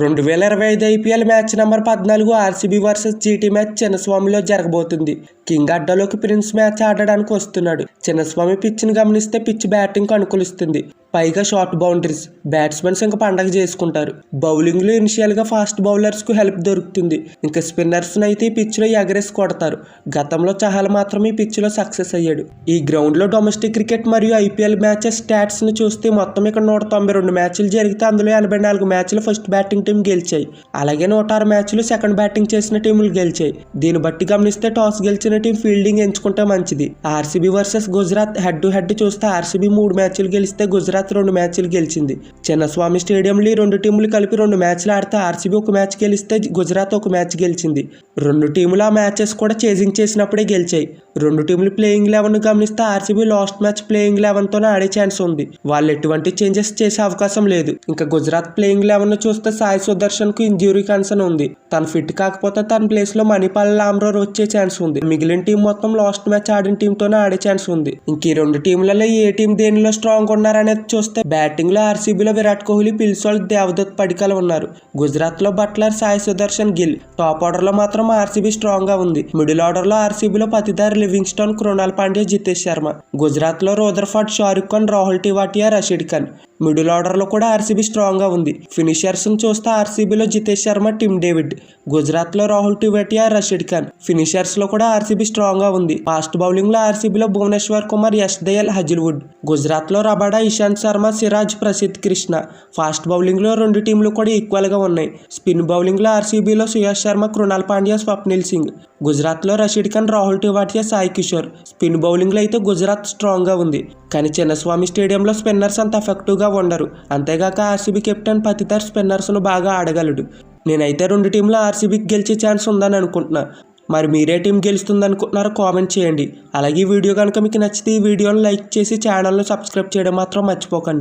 రెండు వేల ఇరవై ఐదు ఐపీఎల్ మ్యాచ్ నెంబర్ పద్నాలుగు ఆర్సీబీ వర్సెస్ జీటీ మ్యాచ్ చిన్నస్వామిలో జరగబోతుంది. కింగ్ అడ్డాలోకి ప్రిన్స్ మ్యాచ్ ఆడడానికి వస్తున్నాడు. చిన్నస్వామి పిచ్ని గమనిస్తే పిచ్ బ్యాటింగ్ అనుకూలిస్తుంది పైగా షార్ట్ బౌండరీస్ బ్యాట్స్మెన్స్ ఇంకా పండగ చేసుకుంటారు. బౌలింగ్లో ఇనిషియల్గా ఫాస్ట్ బౌలర్స్కు హెల్ప్ దొరుకుతుంది. ఇంకా స్పిన్నర్స్ని అయితే ఈ పిచ్లో ఎగరేసి కొడతారు. గతంలో చహల్ మాత్రమే ఈ పిచ్లో సక్సెస్ అయ్యాడు. ఈ గ్రౌండ్లో డొమెస్టిక్ క్రికెట్ మరియు ఐపీఎల్ మ్యాచెస్ స్టాట్స్ని చూస్తే మొత్తం ఇక్కడ నూట తొంభై రెండు మ్యాచ్లు జరిగితే అందులో ఎనభై నాలుగు మ్యాచ్లు ఫస్ట్ బ్యాటింగ్ టీం గెలిచాయి. అలాగే నూట ఆరు మ్యాచ్లు సెకండ్ బ్యాటింగ్ చేసిన టీములు గెలిచాయి. దీన్ని బట్టి గమనిస్తే టాస్ గెలిచిన టీం ఫీల్డింగ్ ఎంచుకుంటే మంచిది. RCB versus Gujarat head to head చూస్తే ఆర్సీబీ మూడు మ్యాచ్లు గెలిస్తే గుజరాత్ రెండు మ్యాచ్లు గెలిచింది. చిన్నస్వామి స్టేడియంలో ఈ రెండు టీములు కలిపి రెండు మ్యాచ్లు ఆడితే ఆర్సీబీ ఒక మ్యాచ్ గెలిస్తే గుజరాత్ ఒక మ్యాచ్ గెలిచింది. రెండు టీములు ఆ మ్యాచెస్ కూడా చేజింగ్ చేసినప్పుడే గెలిచాయి. రెండు టీములు ప్లేయింగ్ లెవెన్ గమనిస్తే ఆర్సీబీ లాస్ట్ మ్యాచ్ ప్లేయింగ్ లెవెన్తోనే ఆడే ఛాన్స్ ఉంది. వాళ్ళు ఎటువంటి చేంజెస్ చేసే అవకాశం లేదు. ఇంకా గుజరాత్ ప్లేయింగ్ లెవెన్ చూస్తే సాయి సుదర్శన్కు ఇంజ్యూరీ కన్సర్న్ ఉంది. తను ఫిట్ కాకపోతే తన ప్లేస్లో మణిపాల్ లామ్రోర్ వచ్చే ఛాన్స్ ఉంది. మిగిలిన టీం మొత్తం లాస్ట్ మ్యాచ్ ఆడిన టీంతోనే ఆడే ఛాన్స్ ఉంది. ఇంక ఈ రెండు టీంలలో ఏ టీం దేనిలో స్ట్రాంగ్ ఉన్నారనేది చూస్తే బ్యాటింగ్లో ఆర్సీబీలో విరాట్ కోహ్లీ పిల్సోల్ దేవదత్ పడికల్ ఉన్నారు. గుజరాత్లో బట్లర్ సాయి సుదర్శన్ గిల్. టాప్ ఆర్డర్లో మాత్రం ఆర్సీబీ స్ట్రాంగ్గా ఉంది. మిడిల్ ఆర్డర్లో ఆర్సీబీలో పతిదార్ లివింగ్స్టోన్ కృణాల్ పాండే జితేష్ శర్మ. గుజరాత్లో షారుఖ్ ఖాన్ రాహుల్ టివాటియా రషీద్ ఖాన్. మిడిల్ ఆర్డర్లో కూడా ఆర్సీబీ స్ట్రాంగ్గా ఉంది. ఫినిషర్స్ని చూస్తే ఆర్సీబీలో జితేష్ శర్మ టిమ్ డేవిడ్. గుజరాత్లో రాహుల్ టివాటియా రషీద్ ఖాన్. ఫినిషర్స్లో కూడా ఆర్సీబీ స్ట్రాంగ్గా ఉంది. ఫాస్ట్ బౌలింగ్లో ఆర్సీబీలో భువనేశ్వర్ కుమార్ యష్ దయల్ హజిల్వుడ్ గుజరాత్లో రబాడా ఇషాంత్ శర్మ సిరాజ్ ప్రసిద్ధ్ కృష్ణ. ఫాస్ట్ బౌలింగ్లో రెండు టీంలు కూడా ఈక్వల్గా ఉన్నాయి. స్పిన్ బౌలింగ్లో ఆర్సీబీలో సుయాష్ శర్మ కృణాల్ పాండ్యా స్వప్నిల్ సింగ్. గుజరాత్లో రషీద్ ఖాన్ రాహుల్ టివాటియా సాయి కిషోర్. స్పిన్ బౌలింగ్లో అయితే గుజరాత్ స్ట్రాంగ్గా ఉంది. కానీ చిన్నస్వామి స్టేడియంలో స్పిన్నర్స్ అంత ఎఫెక్టివ్గా ఉండరు. అంతేగాక ఆర్సీబీ కెప్టెన్ పతితర్ స్పిన్నర్స్ను బాగా ఆడగలడు. నేనైతే రెండు టీంలో ఆర్సీబీకి గెలిచే ఛాన్స్ ఉందని అనుకుంటున్నా. మరి మీరే టీం గెలుస్తుంది అనుకుంటున్నారో కామెంట్ చేయండి. అలాగే ఈ వీడియో కనుక మీకు నచ్చితే ఈ వీడియోని లైక్ చేసి ఛానల్ను సబ్స్క్రైబ్ చేయడం మాత్రం మర్చిపోకండి.